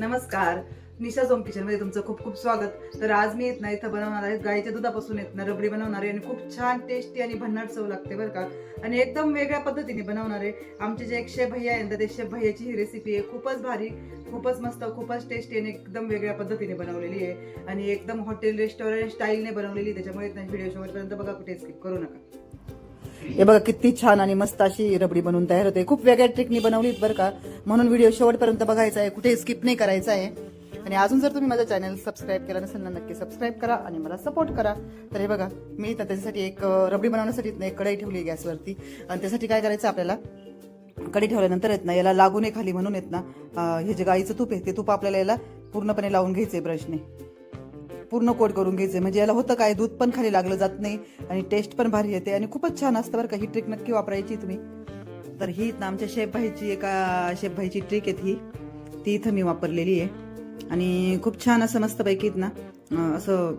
नमस्कार. निशा झोम किचनमध्ये तुमचं खूप खूप स्वागत. तर आज मी येत नाही इथं बनवणार आहे. गाईच्या दुधापासून येत ना रबडी बनवणार आहे आणि खूप छान टेस्टी आणि भन्नाट चव लागते बरं का. आणि एकदम वेगळ्या पद्धतीने बनवणार आहे. आमचे जे एक शेफ भैया आहे ना ते शेफ भैयाची ही रेसिपी आहे. खूपच भारी खूपच मस्त खूपच टेस्टी आणि एकदम वेगळ्या पद्धतीने बनवलेली आहे. आणि एकदम हॉटेल रेस्टॉरंट स्टाईलने बनवलेली आहे. त्याच्यामुळे व्हिडिओ शेवटपर्यंत बघा कुठे स्किप करू नका. हे बघा किती छान आणि मस्त अशी रबडी बनवून तयार होते. खूप वेगळ्या ट्रिकनी बनवलीत बरं का. म्हणून व्हिडिओ शेवटपर्यंत बघायचा आहे. कुठे स्किप नाही करायचा आहे. आणि अजून जर तुम्ही माझा चॅनल सबस्क्राईब केला नसेल ना नक्की सबस्क्राईब करा आणि मला सपोर्ट करा. तर हे बघा मी तर त्याच्यासाठी एक रबडी बनवण्यासाठी एक कढई ठेवली गॅसवरती. आणि त्यासाठी काय करायचं आपल्याला? कढई ठेवल्यानंतर येत ना याला लागू नये खाली म्हणून येत ना हे जे गाईचं तूप आहे ते तूप आपल्याला याला पूर्णपणे लावून घ्यायचंय ब्रशने पूर्ण कोट करून घ्यायचं. म्हणजे याला होतं काय दूध पण खाली लागलं जात नाही आणि टेस्ट पण भारी येते आणि खूपच छान असतं बरं का. ही ट्रिक नक्की वापरायची तुम्ही. तर ही आमच्या शेफ भाईची एका शेफ भाईची ट्रिक आहे ही ती इथं मी वापरलेली आहे. आणि खूप छान असं मस्तपैकी ना असं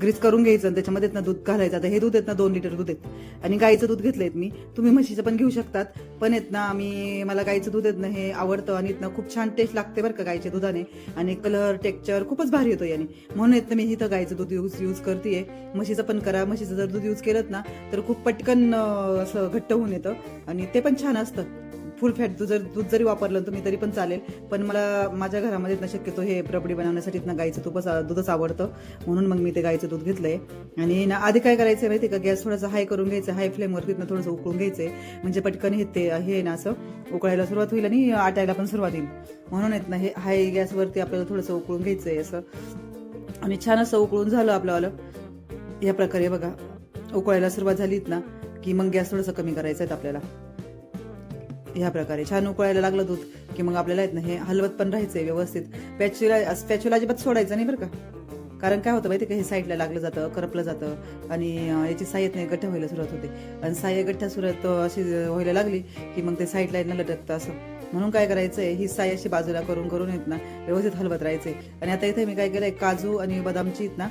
ग्रीस करून घ्यायचं आणि त्याच्यामध्ये ना दूध घालायचं. आता हे दूध आहेत ना दोन लिटर दूध आहेत. आणि गाईचं दूध घेतलं आहेत मी. तुम्ही म्हशीचं पण घेऊ शकतात. पण येत ना आम्ही मला गाईचं दूध येत ना हे आवडतं आणि ना खूप छान टेस्ट लागते बरं का गाईच्या दुधाने. आणि कलर टेक्स्चर खूपच भारी येतो याने. म्हणून येत ना मी इथं गाईचं दूध यूज यूज करते म्हशीचं पण करा. म्हशीचं जर दूध यूज केलं ना तर खूप पटकन असं घट्ट होऊन येतं. आणि ते पण छान असतं. फुल फॅट दूध जर दूध जरी वापरलं तुम्ही तरी पण चालेल. पण मला माझ्या घरामध्ये ना शक्यतो हे रबडी बनवण्यासाठी ना गाईचं तुपच दूधच आवडतं. म्हणून मग मी ते गाईचं दूध घेतलंय. आणि ना आधी काय करायचं माहिती का? गॅस थोडासा हाय करून घ्यायचं. हाय फ्लेमवर तिथनं थोडंसं उकळून घ्यायचंय. म्हणजे पटकन हे ते हे ना असं उकळायला सुरुवात होईल आणि आटायला पण सुरुवात होईल. म्हणून येत ना हे हाय गॅसवरती आपल्याला थोडंसं उकळून घ्यायचंय असं. आणि छान असं उकळून झालं आपल्यावालं या प्रकारे बघा. उकळायला सुरुवात झालीत ना की मग गॅस थोडंसं कमी करायचं आहे आपल्याला. ह्या प्रकारे. छान उकळायला लागलं दूध की मग आपल्याला येत ना हे हलवत पण राहायचंय व्यवस्थित. पॅच्युला स्पॅच्युला अजिबात सोडायचं नाही बरं का. कारण काय होतं माहिती का हे साईडला लागलं जातं करपलं जातं आणि याची साई येत नाही गठ्ठा व्हायला सुरुवात होते. आणि साई गठ्ठा सुरुवात अशी व्हायला लागली की मग ते साईडला येत लटकतं असं. म्हणून काय करायचंय? ही साई अशी बाजूला करून करून येत ना व्यवस्थित हलवत राहायचे आणि आता इथे मी काय केलंय काजू आणि बदामची येत ना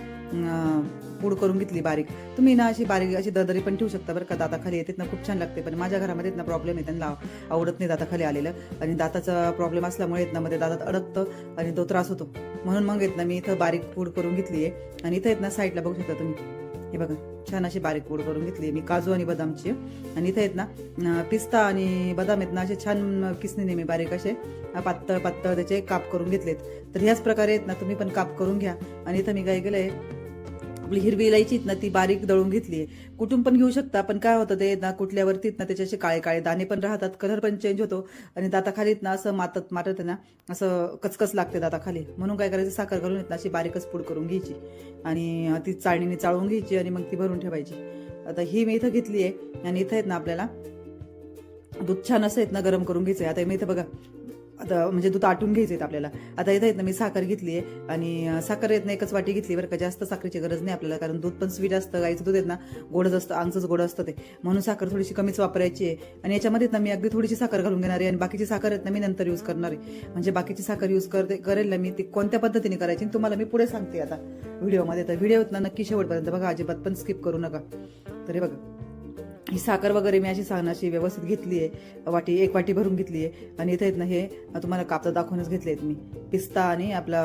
पूड करून घेतली बारीक. तुम्ही ना अशी बारीक अशी दरदरी पण ठेवू शकता बरं का दाताखाली येते ना खूप छान लागते. पण माझ्या घरामध्ये ना प्रॉब्लेम आहे त्यांना आवडत नाही दाताखाली आलेलं. आणि दाताचा प्रॉब्लेम असल्यामुळे येत ना मध्ये दातात अडकतं आणि तो त्रास होतो. म्हणून मग येत ना मी इथं बारीक पूड करून घेतली आहे आणि इथं येत ना साईडला बघू शकता तुम्ही. हे बघा छान अशी बारीक पूड करून घेतली मी काजू आणि बदामची. आणि इथं आहेत ना पिस्ता आणि बदाम आहेत ना असे छान किसनीने मी बारीक असे पातळ पातळ त्याचे काप करून घेतलेत. तर ह्याच प्रकारे आहेत ना तुम्ही पण काप करून घ्या. आणि इथं मी काय गेलंय आपली हिरवी इलायची ना ती बारीक दळून घेतली आहे. कुठून पण घेऊ शकता पण काय होतं ते ना कुठल्यावरती ना त्याचे असे काळे काळे दाणे पण राहतात कलर पण चेंज होतो. आणि दाताखालीत ना असं मातत मारत आहे ना असं कचकच लागते दाताखाली. म्हणून काय करायचं साखर घालून येत ना अशी बारीकच पूड करून घ्यायची. आणि ती चाळणीने चाळून घ्यायची आणि मग ती भरून ठेवायची. आता ही मी इथं घेतली आहे आणि इथं आहेत ना आपल्याला दूध छान असं आहेत ना गरम करून घ्यायचं आता मी इथं बघा आता म्हणजे दूध आटून घ्यायचं आहे आपल्याला. आता येत आहेत ना मी साखर घेतली आहे आणि साखर येत नाही एकच वाटी घेतली बरं का जास्त साखरेची गरज नाही आपल्याला कारण दूध पण स्वीट असतं गाईचं दूध येत ना गोडच असतं आमचंच गोड असतं ते. म्हणून साखर थोडीशी कमीच वापरायची आहे. आणि याच्यामध्ये ना मी अगदी थोडीशी साखर घालून घेणार आहे आणि बाकीची साखर आहेत ना मी नंतर यूज करणार आहे. म्हणजे बाकीची साखर यूज करते करेल ना मी ती कोणत्या पद्धतीने करायची आणि तुम्हाला मी पुढे सांगते आता. व्हिडिओमध्ये तर व्हिडिओत ना नक्की शेवटपर्यंत बघा अजिबात पण स्किप करू नका. तरी बघा. ही साखर वगैरे मी अशी सांगण्याची व्यवस्थित घेतली आहे. वाटी एक वाटी भरून घेतली आहे. आणि इथे आहेत ना हे तुम्हाला कापता दाखवूनच घेतले आहेत मी. पिस्ता आणि आपला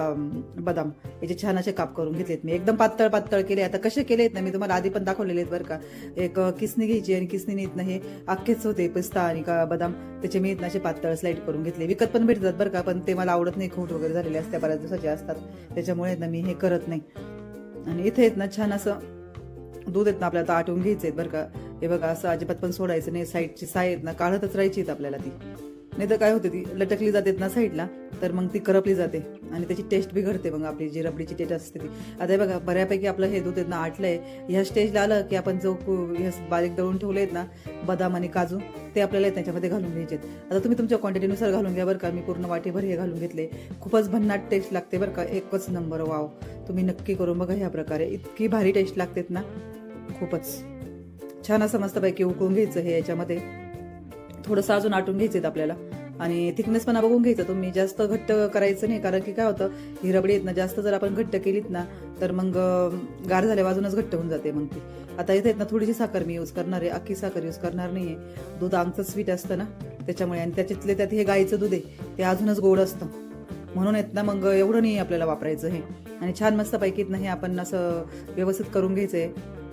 बदाम. याचे छान असे काप करून घेतलेत मी. एकदम पातळ पातळ केले. आता कसे केले आहेत ना मी तुम्हाला आधी पण दाखवलेले आहेत बरं का. एक किसनी घ्यायची आणि किसनी येत ना हे अख्खेच होते पिस्ता आणि का बदाम. त्याचे मी येत ना असे पातळ स्लाईड करून घेतले. विकत पण भेटतात बरं का पण ते मला आवडत नाही. खोट वगैरे झालेले असते बऱ्याच दिवसाचे असतात. त्याच्यामुळे ना मी हे करत नाही. आणि इथे आहेत ना छान असं दूध आहेत ना आपल्याला आता आटवून घ्यायचे आहेत बरं का. हे बघा असं अजिबात पण सोडायचं नाही. साईडची साईड ना काढतच राहायची आपल्याला ती. नाही तर काय होते ती लटकली जाते ना साईडला तर मग ती करपली जाते. आणि त्याची टेस्ट बिघडते मग आपली जी रबडीची टेस्ट असते ती. आता हे बघा बऱ्यापैकी आपलं हे दूध ना आटलंय. ह्या स्टेजला आलं की आपण जो हे बारीक दळून ठेवले आहेत ना बदाम आणि काजू ते आपल्याला त्याच्यामध्ये घालून घ्यायचे आता तुम्ही तुमच्या क्वांटिटीनुसार घालून घ्या बरं का. मी पूर्ण वाटीभर हे घालून घेतले. खूपच भन्नाट टेस्ट लागते बरं का. एकच नंबर वाव तुम्ही नक्की करून बघा ह्या प्रकारे. इतकी भारी टेस्ट लागतेत ना. खूपच. छान असं मस्तपैकी उकळून घ्यायचं हे याच्यामध्ये. थोडंसं अजून आटून घ्यायचं आपल्याला. आणि थिकनेस पण बघून घ्यायचं. तुम्ही जास्त घट्ट करायचं नाही. कारण की काय होतं ही रबडी आहेत ना जास्त जर आपण घट्ट केलीत ना तर मग गार झाल्या बाजूनच घट्ट होऊन जाते मग ती. आता इथे ना थोडीशी साखर मी यूज करणार आहे. अख्खी साखर यूज करणार नाहीये. दूध आमचं स्वीट असतं ना त्याच्यामुळे. आणि त्याच्यातले त्यात हे गाईचं दूध आहे ते अजूनच गोड असतं. म्हणून आहेत ना मग एवढं नाही आपल्याला वापरायचं हे. आणि छान मस्त पैकी नाही आपण असं व्यवस्थित करून घ्यायचं आहे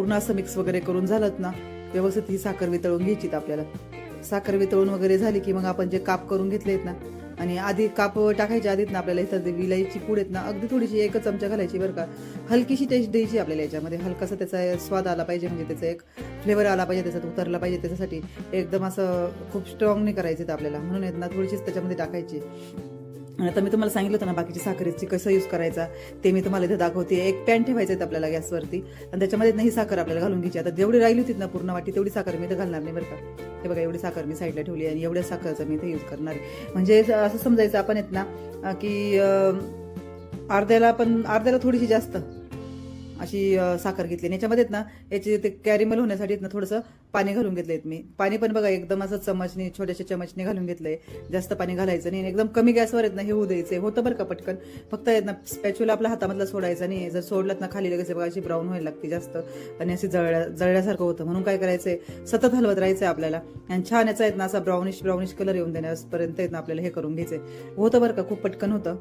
पूर्ण असं मिक्स वगैरे करून झालं ना व्यवस्थित ही साखर वितळून घ्यायची आपल्याला. साखर वितळून वगैरे झाली की मग आपण जे काप करून घेतले आहेत ना आणि आधी काप टाकायच्या आधीत ना आपल्याला इथं विलायची पूड आहेत ना अगदी थोडीशी एकच चमचा घालायची बरं का. हलकीशी टेस्ट द्यायची आपल्याला याच्यामध्ये. हलकासा त्याचा स्वाद आला पाहिजे म्हणजे त्याचा एक फ्लेवर आला पाहिजे त्याच्यात उतरला पाहिजे त्याच्यासाठी एकदम असं खूप स्ट्रॉंग नाही करायचं आपल्याला. म्हणून आहेत ना थोडीशीच त्याच्यामध्ये टाकायची. आणि आता मी तुम्हाला सांगितलं होतं ना बाकीची साखरेची कसं यूज करायचा ते मी तुम्हाला इथे दाखवते एक पॅन ठेवायचं आहे आपल्याला गॅसवरती. आणि त्याच्यामध्ये नाही साखर आपल्याला घालून घ्यायची. आता जेवढी राहिली होती ना पूर्ण वाटी तेवढी साखर मी इथं घालणार नाही बरं का. हे बघा एवढी साखर मी साईडला ठेवली आणि एवढ्या साखरचा मी इथे यूज करणार आहे. म्हणजे असं समजायचं आपण येत ना की अर्ध्याला पण अर्ध्याला थोडीशी जास्त. अशी साखर घेतली. आणि याच्यामध्ये आहेत ना याचे ते कॅरिमल होण्यासाठी ना थोडंसं पाणी घालून घेतलंय मी. पाणी पण बघा एकदम असं चमचने छोट्याशा चमचने घालून घेतलंय. जास्त पाणी घालायचं नाही. आणि एकदम कमी गॅसवर आहेत ना हे होऊ द्यायचंय. होतं बरं का पटकन. फक्त येत ना स्पॅच्युला आपल्या हातामधला सोडायचा नाही. जर सोडलात ना खाली लगेच बघा अशी ब्राऊन व्हायला लागते जास्त. आणि अशी जळल्या जळल्यासारखं होतं. म्हणून काय करायचंय? सतत हलवत राहायचंय आपल्याला. आणि छान याचा आहेत ना असा ब्राउनिश ब्राउनिश कलर येऊन देण्यापर्यंत आहेत ना आपल्याला हे करून घ्यायचंय. होतं बरं का? खूप पटकन होतं.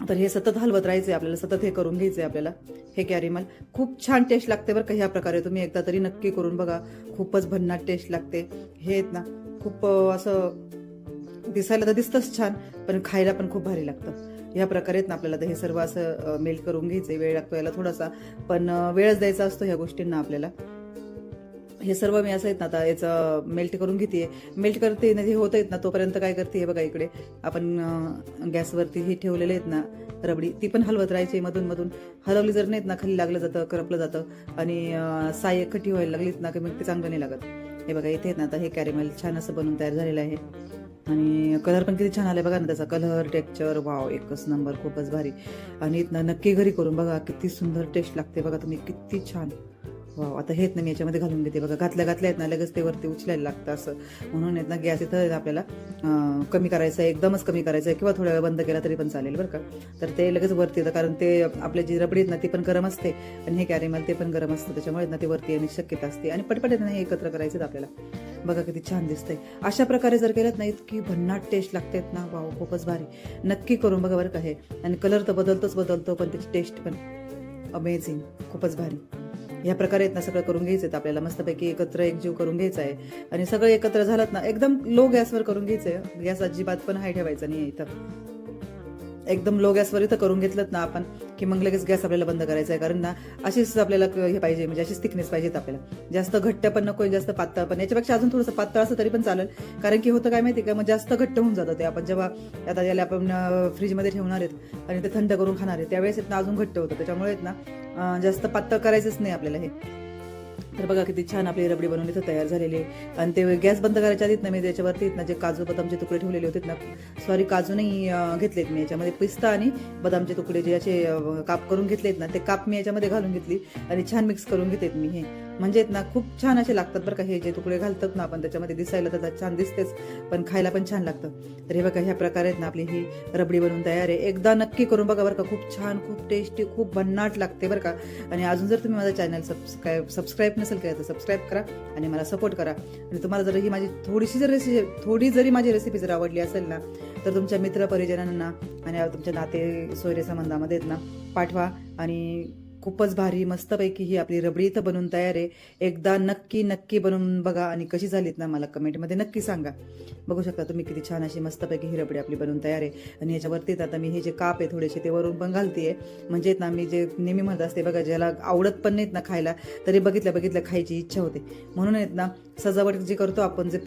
तर हे सतत हलवत राहायचंय आपल्याला सतत हे करून घ्यायचंय आपल्याला हे कॅरीमल खूप छान टेस्ट लागते बरं का ह्या प्रकारे. तुम्ही एकदा तरी नक्की करून बघा. खूपच भन्नाट टेस्ट लागते. हे आहेत ना खूप असं दिसायला तर दिसतंच छान पण खायला पण खूप भारी लागतं. ह्या प्रकारे ना आपल्याला तर हे सर्व असं मेल्ट करून घ्यायचंय. वेळ लागतो याला थोडासा. पण वेळच द्यायचा असतो ह्या गोष्टींना आपल्याला. हे सर्व मी असं आहेत ना आता याचं मेल्ट करून घेते. मेल्ट करते ना हे होत आहेत ना तोपर्यंत काय करते हे बघा इकडे. आपण गॅसवरती हे ठेवलेले आहेत ना रबडी ती पण हलवत राहायची मधून मधून. हलवली जर नाहीत ना खाली लागलं जातं करपलं जातं आणि साय खटी व्हायला लागलीत ना की मग ते चांगलं नाही लागत. हे बघा इथे आहेत ना आता हे कॅरेमेल छान असं बनवून तयार झालेलं आहे. आणि कलर पण किती छान आलाय बघा ना त्याचा. कलर टेक्स्चर वाव एकच नंबर खूपच भारी. आणि इथनं नक्की घरी करून बघा किती सुंदर टेस्ट लागते बघा तुम्ही किती छान. वा आता हेच ना मी याच्यामध्ये घालून घेते. बघा घातल्या घातल्या आहेत ना लगेच ते वरती उचलायला लागतं असं. म्हणून आहेत ना गॅस इथं आपल्याला कमी करायचं आहे एकदमच कमी करायचं आहे किंवा थोड्या वेळ बंद केला तरी पण चालेल बरं का. तर ते लगेच वरती येतं कारण ते आपले जी रबडी आहेत ना ती पण गरम असते. आणि हे कॅरेमल ते पण गरम असतं त्याच्यामुळे ना ते वरती येण्याची शक्यता असते. आणि पटपट येत नाही एकत्र करायचं आपल्याला. बघा किती छान दिसतंय. अशा प्रकारे जर केलं ना इतकी भन्नाट टेस्ट लागतेत ना. वाव खूपच भारी. नक्की करून बघा बरं का हे. आणि कलर तर बदलतोच बदलतो पण त्याची टेस्ट पण अमेझिंग खूपच भारी. ह्या प्रकारे आहेत ना सगळं करून घ्यायचं आहे आपल्याला मस्तपैकी एकत्र एकजीव करून घ्यायचा आहे आणि सगळं एकत्र झालं ना एकदम लो गॅसवर करून घ्यायचंय. गॅस अजिबात पण हाय ठेवायचा नाही इथं. एकदम लो गॅसवर इथं करून घेतलं ना आपण की मग लगेच गॅस आपल्याला बंद करायचा आहे. कारण ना अशीच आपल्याला क- हे पाहिजे म्हणजे अशीच थिकनेस पाहिजेत आपल्याला. जास्त घट्ट पण नको जास्त पातळ पण. याच्यापेक्षा अजून थोडंसं पातळ असं तरी पण चालेल. कारण की होतं काय माहिती का मग जास्त घट्ट होऊन जातं ते आपण जेव्हा आता याला आपण फ्रीजमध्ये ठेवणार आहेत आणि ते थंड करून खाणार आहेत त्यावेळेस येत ना अजून घट्ट होतं. त्याच्यामुळे ना जास्त पातळ करायचंच नाही आपल्याला हे. तर बघा किती छान आपली रबडी बनवून इथं तयार झालेली आहे आणि ते गॅस बंद करायच्या आधीत ना मी त्याच्यावरती ना जे काजू बदामचे तुकडे ठेवलेले होते ना सॉरी काजू नाही घेतलेत मी. याच्यामध्ये पिस्ता आणि बदामचे तुकडे जे असे काप करून घेतलेत ना ते काप मी याच्यामध्ये घालून घेतली आणि छान मिक्स करून घेतेत मी हे. म्हणजे ना खूप छान असे लागतात बरं का हे जे तुकडे घालतात ना आपण त्याच्यामध्ये दिसायला तर छान दिसतेच पण खायला पण छान लागतं. तर हे बघा ह्या प्रकारे आहेत ना आपली ही रबडी बनवून तयार आहे. एकदा नक्की करून बघा बरं का खूप छान खूप टेस्टी खूप भन्नाट लागते बरं का. आणि अजून जर तुम्ही माझं चॅनल सबस्क्राईब सबस्क्राईब नसेल केलं तर सबस्क्राईब करा आणि मला सपोर्ट करा. आणि तुम्हाला जर ही माझी थोडीशी जर रेसिपी थोडी जरी माझी रेसिपी जर आवडली असेल ना तर तुमच्या मित्र परिजनांना आणि तुमच्या नाते सोयरे संबंधामध्ये आहेत ना पाठवा आणि खूपच भारी मस्तपैकी ही आपली रबडी इथं बनवून तयार आहे. एकदा नक्की नक्की बनवून बघा आणि कशी झालीत ना मला कमेंटमध्ये नक्की सांगा. बघू शकता तुम्ही किती छान अशी मस्तपैकी ही रबडी आपली बनवून तयार आहे. आणि ह्याच्यावरतीच आता मी हे जे काप आहे थोडेसे ते वरून पण घालते म्हणजे ना मी जे नेहमी म्हणत असते बघा ज्याला आवडत पण नाहीत ना खायला तरी बघितलं बघितलं खायची इच्छा होते. म्हणून आहेत ना सजावट जी करतो आपण जे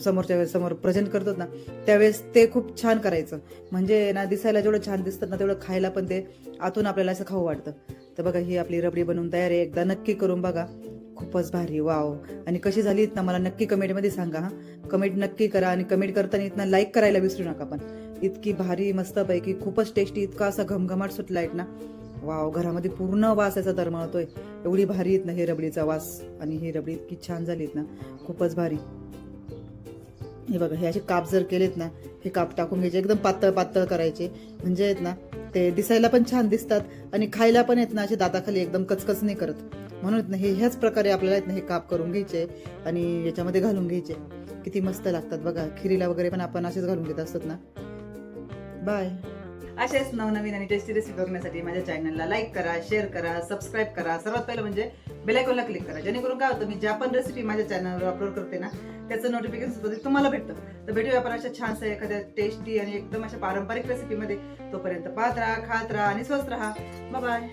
समोरच्या समोर प्रेझेंट करतो ना त्यावेळेस ते खूप छान करायचं. म्हणजे ना दिसायला जेवढं छान दिसतात ना तेवढं खायला पण ते आतून आपल्याला असं खाऊ वाटतं. तर बघा ही आपली रबडी बनवून तयार आहे. एकदा नक्की करून बघा. खूपच भारी. वाव. आणि कशी झाली ना मला नक्की कमेंटमध्ये सांगा हा. कमेंट नक्की करा आणि कमेंट करताना इथनं लाईक करायला विसरू नका पण. इतकी भारी मस्तपैकी खूपच टेस्टी इतका असा घमघमाट सुटला आहेत ना वाव घरामध्ये पूर्ण वास याचा दरमळतोय एवढी भारी आहेत ना हे रबडीचा वास आणि ही रबडी इतकी छान झाली आहेत ना खूपच भारी. हे बघा हे असे काप जर केलेत ना हे काप टाकून घ्यायचे. एकदम पातळ पातळ करायचे. म्हणजे आहेत ना ते दिसायला पण छान दिसतात आणि खायला पण येत ना असे दाताखाली एकदम कचकच नाही करत. म्हणून हे ह्याच प्रकारे आपल्याला आहेत हे काप करून घ्यायचे आणि याच्यामध्ये घालून घ्यायचे. किती मस्त लागतात बघा खिरीला वगैरे पण आपण असेच घालून घेत असतात ना. बाय असेच नवनवीन आणि टेस्टी रेसिपी बघण्यासाठी माझ्या चॅनलला लाईक करा शेअर करा सबस्क्राईब करा. सर्वात पहिलं म्हणजे बेलायकॉनला क्लिक करा. जेणेकरून काय होतं मी ज्या पण रेसिपी माझ्या चॅनलवर अपलोड करते ना त्याचं नोटिफिकेशन तुम्हाला भेटतं. तर भेटूया आपण अशा छानसं एखाद्या टेस्टी आणि एकदम अशा पारंपरिक रेसिपीमध्ये तोपर्यंत पाहत राहा खात राहा आणि स्वस्त राहा. बाय